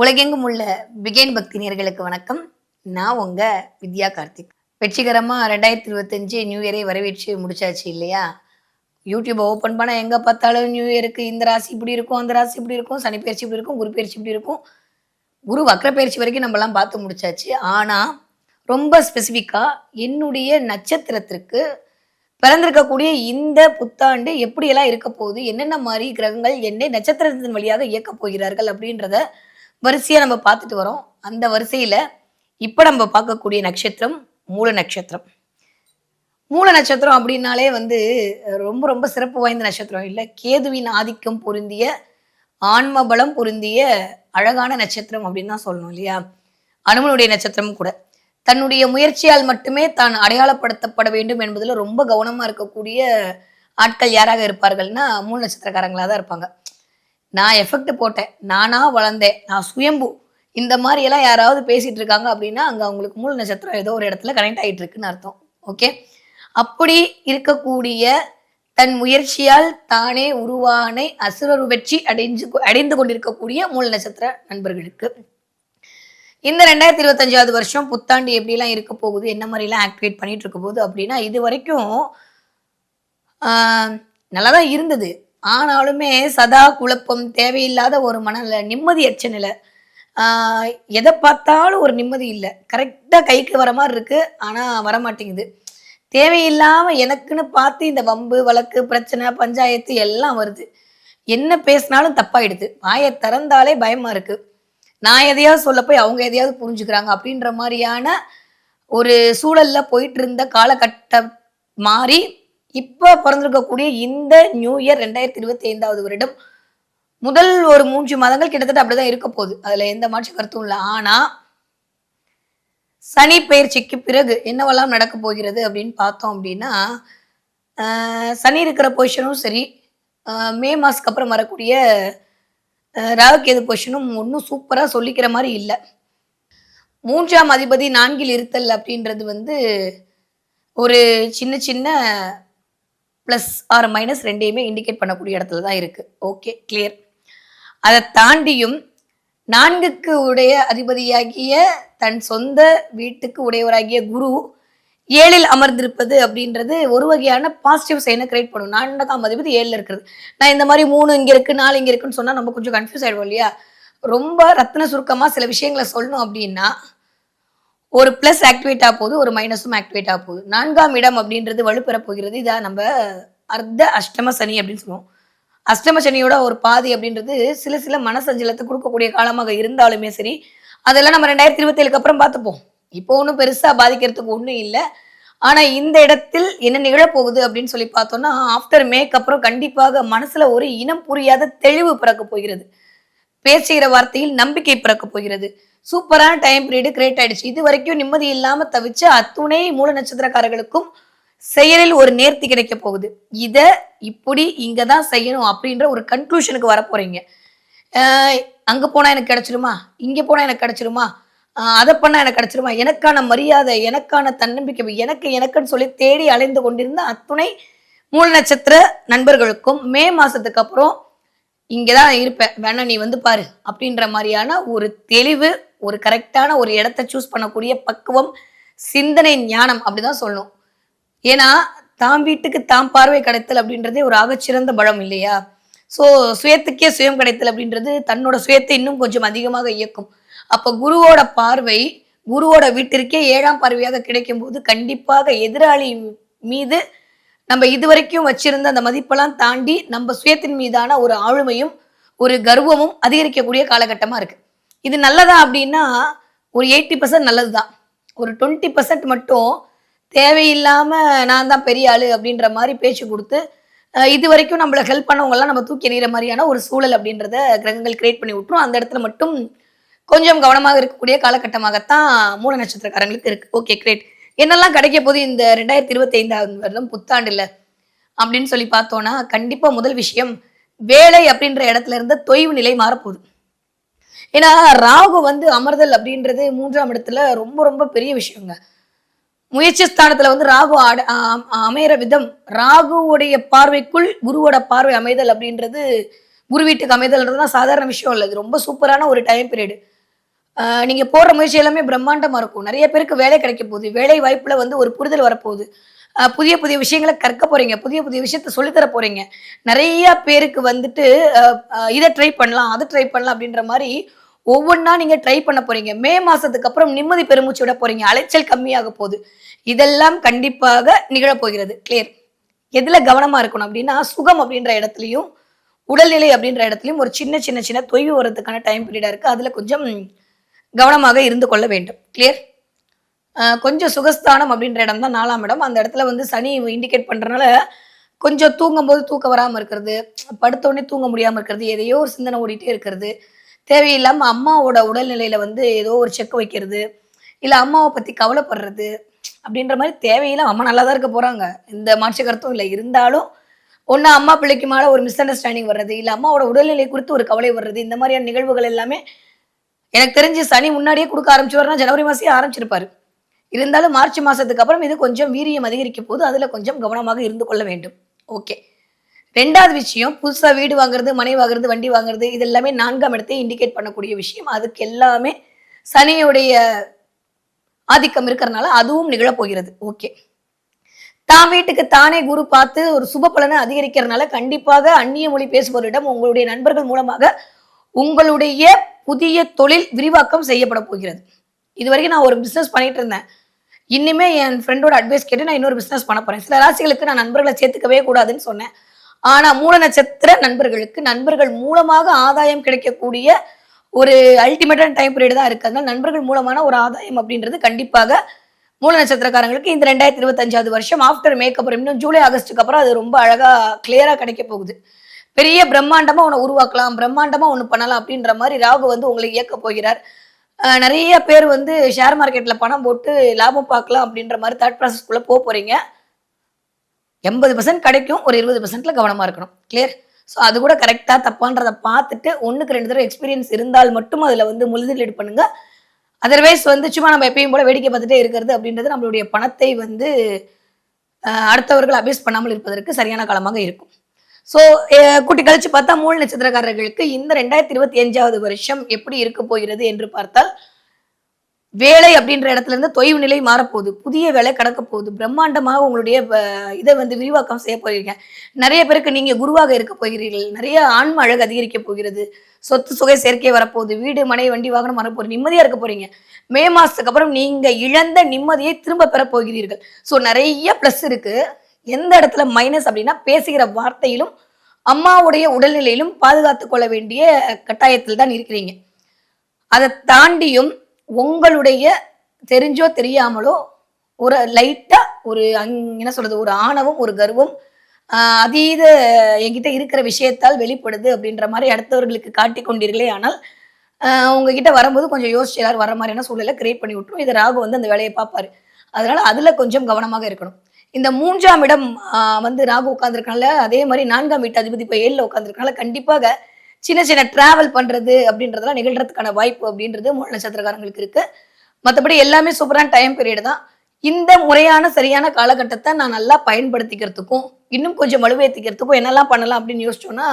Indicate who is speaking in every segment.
Speaker 1: உலகெங்கும் உள்ள பிகேன் பக்தி நேர்களுக்கு வணக்கம். நான் உங்க வித்யா கார்த்திக். வெற்றிகரமாக ரெண்டாயிரத்தி இருபத்தஞ்சு நியூ இயரை வரவேற்று முடிச்சாச்சு இல்லையா? யூடியூப் ஓப்பன் பண்ண எங்கே பார்த்தாலும் நியூ இயருக்கு இந்த ராசி இப்படி இருக்கும் அந்த ராசி இப்படி இருக்கும் சனி பயிற்சி இப்படி இருக்கும் குரு பயிற்சி இப்படி இருக்கும். குரு வக்ர பயிற்சி வரைக்கும் நம்மலாம் பார்த்து முடிச்சாச்சு. ஆனால் ரொம்ப ஸ்பெசிஃபிக்காக என்னுடைய நட்சத்திரத்திற்கு பிறந்திருக்கக்கூடிய இந்த புத்தாண்டு எப்படியெல்லாம் இருக்க போகுது என்னென்ன மாதிரி கிரகங்கள் என்னை நட்சத்திரத்தின் வழியாக இயக்கப் போகிறார்கள் அப்படின்றத வரிசையா நம்ம பார்த்துட்டு வரோம். அந்த வரிசையில இப்ப நம்ம பார்க்கக்கூடிய நட்சத்திரம் மூல நட்சத்திரம். மூல நட்சத்திரம் அப்படின்னாலே வந்து ரொம்ப ரொம்ப சிறப்பு வாய்ந்த நட்சத்திரம் இல்லை. கேதுவின் ஆதிக்கம் பொருந்திய ஆன்ம பலம் பொருந்திய அழகான நட்சத்திரம் அப்படின்னு தான் சொல்லணும் இல்லையா? அனுமனுடைய நட்சத்திரமும் கூட. தன்னுடைய முயற்சியால் மட்டுமே தான் அடையாளப்படுத்தப்பட வேண்டும் என்பதில் ரொம்ப கவனமாக இருக்கக்கூடிய ஆட்கள் யாராக இருப்பார்கள்னா மூல நட்சத்திரக்காரங்களாக தான் இருப்பாங்க. நான் எஃபெக்ட் போட்டேன். நானாக வளர்ந்தேன். நான் சுயம்பு. இந்த மாதிரி எல்லாம் யாராவது பேசிட்டு இருக்காங்க அப்படின்னா அங்கே அவங்களுக்கு மூல நட்சத்திரம் ஏதோ ஒரு இடத்துல கனெக்ட் ஆகிட்டு இருக்குன்னு அர்த்தம். ஓகே அப்படி இருக்கக்கூடிய தன் முயற்சியால் தானே உருவானை அசுரரு வெற்றி அடைஞ்சு அடைந்து கொண்டிருக்கக்கூடிய மூல நட்சத்திர நண்பர்களுக்கு. இந்த ரெண்டாயிரத்தி இருபத்தஞ்சாவது வருஷம் புத்தாண்டு எப்படிலாம் இருக்க போகுது என்ன மாதிரிலாம் ஆக்டிவேட் பண்ணிட்டு இருக்க போகுது அப்படின்னா இது வரைக்கும் நல்லா தான் இருந்தது. ஆனாலுமே சதா குழப்பம் தேவையில்லாத ஒரு மனநிலை நிம்மதியற்ற நிலை. எதை பார்த்தாலும் ஒரு நிம்மதி இல்லை. கரெக்டாக கைக்கு வர மாதிரி இருக்குது ஆனால் வர மாட்டேங்குது எனக்குன்னு பார்த்து இந்த வம்பு வழக்கு பிரச்சனை பஞ்சாயத்து எல்லாம் வருது. என்ன பேசினாலும் தப்பாயிடுது. வாயை திறந்தாலே பயமாக இருக்குது நான் எதையாவது சொல்ல போய் அவங்க எதையாவது புரிஞ்சுக்கிறாங்க அப்படின்ற மாதிரியான ஒரு சூழலில் போயிட்டு இருந்த காலகட்டம் மாறி இப்போ பிறந்திருக்கக்கூடிய இந்த நியூ இயர் ரெண்டாயிரத்தி இருபத்தி ஐந்தாவது வருடம் முதல் ஒரு மூன்று மாதங்கள் கிட்டத்தட்ட அப்படிதான் இருக்க போகுது. அதுல எந்த மாற்று கருத்தும் இல்லை. ஆனா சனி பயிற்சிக்கு பிறகு என்னவெல்லாம் நடக்க போகிறது அப்படின்னு பார்த்தோம் அப்படின்னா சனி இருக்கிற பொசிஷனும் சரி மே மாதத்துக்கு அப்புறம் வரக்கூடிய ராகுகேது பொசிஷனும் ஒன்றும் சூப்பராக சொல்லிக்கிற மாதிரி இல்லை. மூன்றாம் அதிபதி நான்கில் இருத்தல் அப்படின்றது வந்து ஒரு சின்ன சின்ன ப்ளஸ் ஆர் மைனஸ் ரெண்டையுமே இண்டிகேட் பண்ணக்கூடிய இடத்துல தான் இருக்குது ஓகே கிளியர் அதை தாண்டியும் நான்குக்கு உடைய அதிபதியாகிய தன் சொந்த வீட்டுக்கு உடையவராகிய குரு ஏழில் அமர்ந்திருப்பது அப்படின்றது ஒரு வகையான பாசிட்டிவ் சைனை கிரியேட் பண்ணும். நான்காம் அதிபதி ஏழில் இருக்கிறது. நான் இந்த மாதிரி மூணு இங்கே இருக்கு நாலு இங்கே இருக்குன்னு சொன்னால் நம்ம கொஞ்சம் கன்ஃபியூஸ் ஆகிடுவோம் இல்லையா? ரொம்ப ரத்ன சுருக்கமாக சில விஷயங்களை சொல்லணும் அப்படின்னா ஒரு பிளஸ் ஆக்டிவேட் ஆக போகுது ஒரு மைனஸும் ஆக்டிவேட் ஆக போகுது. நான்காம் இடம் அப்படின்றது வலுப்பெற போகிறது இதை நம்ம அர்த்த அஷ்டம சனி அப்படின்னு சொல்லுவோம். அஷ்டம சனியோட ஒரு பாதி அப்படின்றது சில சில மனசஞ்சலத்தை கொடுக்கக்கூடிய காலமாக இருந்தாலுமே சரி அதெல்லாம் நம்ம ரெண்டாயிரத்தி இருபத்தி ஏழுக்கு அப்புறம் பார்த்துப்போம். இப்போ ஒன்றும் பெருசாக பாதிக்கிறதுக்கு ஒன்றும் இல்லை. ஆனா இந்த இடத்தில் என்ன நிகழப்போகுது அப்படின்னு சொல்லி பார்த்தோம்னா ஆஃப்டர் மேக் அப்புறம் கண்டிப்பாக மனசுல ஒரு இனம் புரியாத தெளிவு பிறக்க போகிறது. பேசுகிற வார்த்தையில் நம்பிக்கை பிறக்க போகிறது. சூப்பரான டைம் பீரியடு கிரியேட் ஆயிடுச்சு. இது வரைக்கும் நிம்மதி இல்லாம தவிச்ச அத்துணை மூல நட்சத்திரக்காரர்களுக்கும் செயலில் ஒரு நேர்த்தி கிடைக்க போகுது. இத இப்படி இங்க தான் செய்யணும் அப்படின்ற ஒரு கன்க்ளூஷனுக்கு வர போறீங்க. அங்க போனா எனக்கு கிடைச்சிருமா? இங்க போனா எனக்கு கிடைச்சிருமா? அதை பண்ணா எனக்கு கிடைச்சிருமா? எனக்கான மரியாதை எனக்கான தன்னம்பிக்கை எனக்கு எனக்குன்னு சொல்லி தேடி அலைந்து கொண்டிருந்த அத்துணை மூல நட்சத்திர நண்பர்களுக்கும் மே மாசத்துக்கு அப்புறம் இங்கதான் தான் இருப்பேன் வேணா நீ வந்து பாரு அப்படின்ற மாதிரியான ஒரு தெளிவு ஒரு கரெக்டான ஒரு இடத்த சூஸ் பண்ணக்கூடிய பக்குவம் சிந்தனை ஞானம் அப்படிதான் சொல்லணும். ஏன்னா தாம் வீட்டுக்கு தாம் பார்வை கிடைத்தல் அப்படின்றதே ஒரு ஆகச்சிறந்த பலம் இல்லையா? ஸோ சுயத்துக்கே சுயம் கிடைத்தல் அப்படின்றது தன்னோட சுயத்தை இன்னும் கொஞ்சம் அதிகமாக இயக்கும். அப்போ குருவோட பார்வை குருவோட வீட்டிற்கே ஏழாம் பார்வையாக கிடைக்கும் போது கண்டிப்பாக எதிராளி மீது நம்ம இதுவரைக்கும் வச்சிருந்த அந்த மதிப்பெல்லாம் தாண்டி நம்ம சுயத்தின் மீதான ஒரு ஆளுமையும் ஒரு கர்வமும் அதிகரிக்கக்கூடிய காலகட்டமா இருக்கு. இது நல்லதா அப்படின்னா ஒரு எயிட்டி பர்சன்ட் நல்லது தான் ஒரு டுவெண்ட்டி பர்சன்ட் மட்டும் தேவையில்லாமல் நான் தான் பெரிய ஆள் அப்படின்ற மாதிரி பேச்சு கொடுத்து இது வரைக்கும் நம்மள ஹெல்ப் பண்ணவங்கெல்லாம் நம்ம தூக்கி எறிகிற மாதிரியான ஒரு சூழல் அப்படின்றத கிரகங்கள் கிரியேட் பண்ணி விட்டுரும். அந்த இடத்துல மட்டும் கொஞ்சம் கவனமாக இருக்கக்கூடிய காலகட்டமாகத்தான் மூல நட்சத்திரக்காரங்களுக்கு இருக்கு. ஓகே கிரேட் என்னெல்லாம் கிடைக்க போது இந்த ரெண்டாயிரத்தி இருபத்தி ஐந்தாவது வருடம் புத்தாண்டுல அப்படின்னு சொல்லி பார்த்தோம்னா கண்டிப்பாக முதல் விஷயம் வேலை அப்படின்ற இடத்துல இருந்து தொய்வு நிலை மாறப்போகுது. ஏன்னா ராகு வந்து அமர்தல் அப்படின்றது மூன்றாம் இடத்துல ரொம்ப ரொம்ப பெரிய விஷயங்க. முயற்சி ஸ்தானத்துல வந்து ராகு ஆட- அமையிற விதம் ராகுவுடைய பார்வைக்குள் குருவோட பார்வை அமைதல் அப்படின்றது குரு வீட்டுக்கு அமைதல்ன்றதுலாம் சாதாரண விஷயம் இல்லை இது ரொம்ப சூப்பரான ஒரு டைம் பீரியடு நீங்க போடுற முயற்சி எல்லாமே பிரம்மாண்டமா இருக்கும். நிறைய பேருக்கு வேலை கிடைக்க போகுது. வேலை வாய்ப்புல வந்து ஒரு புரிதல் வரப்போகுது. புதிய புதிய விஷயங்களை கற்க போறீங்க. புதிய புதிய விஷயத்த சொல்லித்தர போறீங்க. நிறைய பேருக்கு வந்துட்டு இதை ட்ரை பண்ணலாம் அதை ட்ரை பண்ணலாம் அப்படின்ற மாதிரி ஒவ்வொன்றா நீங்க ட்ரை பண்ண போறீங்க. மே மாசத்துக்கு அப்புறம் நிம்மதி பெருமூச்சு விட போறீங்க. அலைச்சல் கம்மியாக போகுது. இதெல்லாம் கண்டிப்பாக நிகழப்போகிறது. கிளியர் எதுல கவனமா இருக்கணும் அப்படின்னா சுகம் அப்படின்ற இடத்துலையும் உடல்நிலை அப்படின்ற இடத்துலையும் ஒரு சின்ன சின்ன சின்ன தொய்வு வரதுக்கான டைம் பீரியடா இருக்கு. அதுல கொஞ்சம் கவனமாக இருந்து கொள்ள வேண்டும். கிளியர் கொஞ்சம் சுகஸ்தானம் அப்படின்ற இடம் தான் நாலாம் இடம். அந்த இடத்துல வந்து சனி இண்டிகேட் பண்ணுறனால கொஞ்சம் தூங்கும்போது தூக்கம் வராமல் இருக்கிறது படுத்த உடனே தூங்க முடியாமல் இருக்கிறது எதையோ ஒரு சிந்தனை ஓடிட்டே இருக்கிறது. தேவையில்லாமல் அம்மாவோட உடல்நிலையில வந்து ஏதோ ஒரு செக் வைக்கிறது இல்லை அம்மாவை பற்றி கவலைப்படுறது அப்படின்ற மாதிரி தேவையில்லாம அம்மா நல்லா தான் இருக்க போகிறாங்க இந்த மாற்று கருத்தும் இல்லை. இருந்தாலும் ஒன்று அம்மா பிள்ளைக்கு மேலே ஒரு மிஸ் அண்டர்ஸ்டாண்டிங் வர்றது இல்லை அம்மாவோட உடல்நிலை குறித்து ஒரு கவலை வர்றது இந்த மாதிரியான நிகழ்வுகள் எல்லாமே எனக்கு தெரிஞ்சு சனி முன்னாடியே கொடுக்க ஆரம்பிச்சுவாருன்னா ஜனவரி மாசே ஆரம்பிச்சிருப்பாரு. இருந்தாலும் மார்ச் மாசத்துக்கு அப்புறம் இது கொஞ்சம் வீரியம் அதிகரிக்கும் போது அதுல கொஞ்சம் கவனமாக இருந்து கொள்ள வேண்டும். ஓகே. ரெண்டாவது விஷயம் புதுசா வீடு வாங்குறது மனை வாங்குறது வண்டி வாங்குறது இது எல்லாமே நான்காம் இடத்தை இண்டிகேட் பண்ணக்கூடிய விஷயம். அதுக்கு எல்லாமே சனியுடைய ஆதிக்கம் இருக்கிறனால அதுவும் நிகழப்போகிறது ஓகே. தான் வீட்டுக்கு தானே குரு பார்த்து ஒரு சுப பலனை அதிகரிக்கிறதுனால கண்டிப்பாக அந்நிய மொழி பேசுபவரிடம் உங்களுடைய நண்பர்கள் மூலமாக உங்களுடைய புதிய தொழில் விரிவாக்கம் செய்யப்பட போகிறது. இது வரைக்கும் நான் ஒரு பிஸ்னஸ் பண்ணிட்டு இருந்தேன். இன்னுமே என் ஃப்ரெண்டோட அட்வைஸ் கேட்டு நான் இன்னொரு பிஸ்னஸ் பண்ண போறேன். சில ராசிகளுக்கு நான் நண்பர்களை சேர்த்துக்கவே கூடாதுன்னு சொன்னேன். ஆனால் மூல நட்சத்திர நண்பர்களுக்கு நண்பர்கள் மூலமாக ஆதாயம் கிடைக்கக்கூடிய ஒரு அல்டிமேட்டான டைம் பீரியட் தான் இருக்கு. அதனால நண்பர்கள் மூலமான ஒரு ஆதாயம் அப்படின்றது கண்டிப்பாக மூல நட்சத்திரக்காரங்களுக்கு இந்த ரெண்டாயிரத்தி இருபத்தஞ்சாவது வருஷம் ஆஃப்டர் மேக்கப் இன்னும் ஜூலை ஆகஸ்ட்டுக்கு அப்புறம் அது ரொம்ப அழகா கிளியரா கிடைக்க போகுது. பெரிய பிரம்மாண்டமா உன்னை உருவாக்கலாம் பிரம்மாண்டமா ஒன்று பண்ணலாம் அப்படின்ற மாதிரி ராகு வந்து உங்களை இயக்க போகிறார். நிறைய பேர் வந்து ஷேர் மார்க்கெட்டில் பணம் போட்டு லாபம் பார்க்கலாம் அப்படின்ற மாதிரி தேர்ட் ப்ராசஸ்க்குள்ளே போக போகிறீங்க எண்பது பர்சன்ட் கிடைக்கும் ஒரு இருபது பர்சன்ட்டில் கவனமாக இருக்கணும். கிளியர் ஸோ அது கூட கரெக்டாக தப்பான்றதை பார்த்துட்டு ஒன்றுக்கு ரெண்டு தடவை எக்ஸ்பீரியன்ஸ் இருந்தால் மட்டும் அதில் வந்து முதலீடு பண்ணுங்க. அதர்வைஸ் வந்து சும்மா நம்ம எப்பயும் போல வேடிக்கை பார்த்துட்டே இருக்கிறது அப்படின்றது நம்மளுடைய பணத்தை வந்து அடுத்தவர்கள் அபியூஸ் பண்ணாமல் இருப்பதற்கு சரியான காலமாக இருக்கும். ஸோ கூட்டி கழிச்சு பார்த்தா மூல நட்சத்திரக்காரர்களுக்கு இந்த ரெண்டாயிரத்தி இருபத்தி அஞ்சாவது வருஷம் எப்படி இருக்க போகிறது என்று பார்த்தால் வேலை அப்படின்ற இடத்துல இருந்து தொய்வு நிலை மாறப்போகுது. புதிய வேலை கடக்க போகுது. பிரம்மாண்டமாக உங்களுடைய இதை வந்து விரிவாக்கம் செய்ய போகிறீங்க. நிறைய பேருக்கு நீங்க குருவாக இருக்க போகிறீர்கள். நிறைய ஆன்ம அழகு அதிகரிக்க போகிறது. சொத்து சுகை சேர்க்கை வரப்போகுது. வீடு மனை வண்டி வாகனம் வரப்போகுது நிம்மதியா இருக்க போறீங்க. மே மாசத்துக்கு அப்புறம் நீங்க இழந்த நிம்மதியை திரும்ப பெற போகிறீர்கள். ஸோ நிறைய ப்ளஸ் இருக்கு. எந்த இடத்துல மைனஸ் அப்படின்னா பேசுகிற வார்த்தையிலும் அம்மாவுடைய உடல்நிலையிலும் பாதுகாத்து கொள்ள வேண்டிய கட்டாயத்தில் தான் இருக்கிறீங்க. அதை தாண்டியும் உங்களுடைய தெரிஞ்சோ தெரியாமலோ ஒரு லைட்டாக ஒரு அங்- என்ன சொல்றது ஒரு ஆணவம் ஒரு கர்வம் அதீத என்கிட்ட இருக்கிற விஷயத்தால் வெளிப்படுது அப்படின்ற மாதிரி அடுத்தவர்களுக்கு காட்டி கொண்டீர்களே ஆனால் உங்ககிட்ட வரும்போது கொஞ்சம் யோசிச்சு எல்லாரும் வர மாதிரியான சூழ்நிலை கிரியேட் பண்ணி விட்டுரும். இது ராகு வந்து அந்த வேலையை பார்ப்பாரு. அதனால அதுல கொஞ்சம் கவனமாக இருக்கணும். இந்த மூன்றாம் இடம் வந்து ராகு உட்காந்துருக்காங்கள அதே மாதிரி நான்காம் வீட்டு அதிபதி இப்போ ஏழில் உட்காந்துருக்காங்கள கண்டிப்பாக சின்ன சின்ன டிராவல் பண்ணுறது அப்படின்றதெல்லாம் நிகழ்கிறதுக்கான வாய்ப்பு அப்படின்றது மூல நட்சத்திரக்காரங்களுக்கு இருக்குது மற்றபடி எல்லாமே சூப்பரான டைம் பீரியட் தான். இந்த முறையான சரியான காலகட்டத்தை நான் நல்லா பயன்படுத்திக்கிறதுக்கும் இன்னும் கொஞ்சம் வலுவேற்றிக்கிறதுக்கும் என்னெல்லாம் பண்ணலாம் அப்படின்னு யோசிச்சோன்னா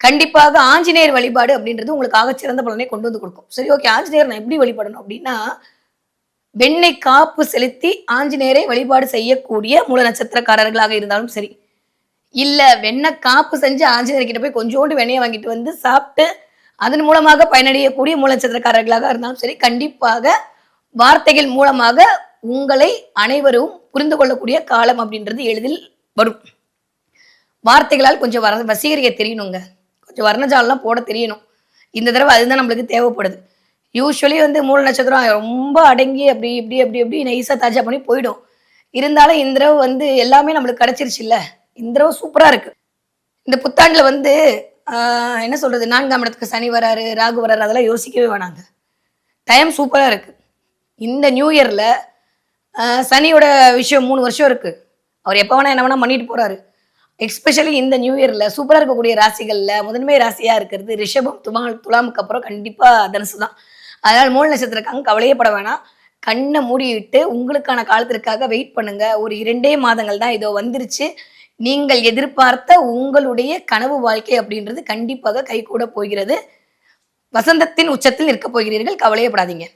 Speaker 1: கண்டிப்பாக ஆஞ்சநேயர் வழிபாடு அப்படின்றது உங்களுக்கு ஆகச்சிறந்த பலனை கொண்டு வந்து கொடுக்கும். சரி ஓகே ஆஞ்சநேயர் நான் எப்படி வழிபடணும் அப்படின்னா வெண்ணெய் காப்பு செலுத்தி ஆஞ்சநேயரை வழிபாடு செய்யக்கூடிய மூல நட்சத்திரக்காரர்களாக இருந்தாலும் சரி. இல்ல வெண்ணெய் காப்பு செஞ்சு ஆஞ்சநேயர் கிட்ட போய் கொஞ்சோண்டு வெண்ணெயை வாங்கிட்டு வந்து சாப்பிட்டு அதன் மூலமாக பயனடையக்கூடிய மூல நட்சத்திரக்காரர்களாக இருந்தாலும் சரி கண்டிப்பாக வார்த்தைகள் மூலமாக உங்களை அனைவரும் புரிந்து கொள்ளக்கூடிய காலம் அப்படின்றது எளிதில் வரும். வார்த்தைகளால் கொஞ்சம் வர வசீகரிக்க தெரியணுங்க. கொஞ்சம் வர்ணஜாலெலாம் போட தெரியணும். இந்த தடவை அதுதான் நம்மளுக்கு தேவைப்படுது. யூஸ்வலி வந்து மூல நட்சத்திரம் ரொம்ப அடங்கி அப்படி இப்படி அப்படி அப்படி நைஸாக தாஜா பண்ணி போயிடும். இருந்தாலும் இந்த தடவை வந்து எல்லாமே நம்மளுக்கு கிடச்சிருச்சு இல்லை. இந்த தடவை சூப்பராக இருக்குது இந்த புத்தாண்டில் வந்து என்ன சொல்கிறது நான்காம் இடத்துக்கு சனி வராரு ராகு வராரு அதெல்லாம் யோசிக்கவே வேணாங்க. டைம் சூப்பராக இருக்குது இந்த நியூ இயரில் சனியோட விஷயம் மூணு வருஷம் இருக்குது அவர் எப்போ வேணால் என்ன வேணால் பண்ணிட்டு போகிறாரு எக்ஸ்பெஷலி இந்த நியூ இயரில் சூப்பராக இருக்கக்கூடிய ராசிகளில் முதன்மை ராசியாக இருக்கிறது ரிஷபம் துமா துலாமுக்கு அப்புறம் கண்டிப்பாக தனுசு தான் அதனால் மூல நட்சத்திரக்காங்க கவலையப்பட வேணாம். கண்ணை மூடிட்டு உங்களுக்கான காலத்திற்காக வெயிட் பண்ணுங்க. ஒரு இரண்டே மாதங்கள் தான் இதோ வந்துருச்சு. நீங்கள் எதிர்பார்த்த உங்களுடைய கனவு வாழ்க்கை அப்படின்றது கண்டிப்பாக கைகூட போகிறது. வசந்தத்தின் உச்சத்தில் இருக்க போகிறீர்கள். கவலையப்படாதீங்க.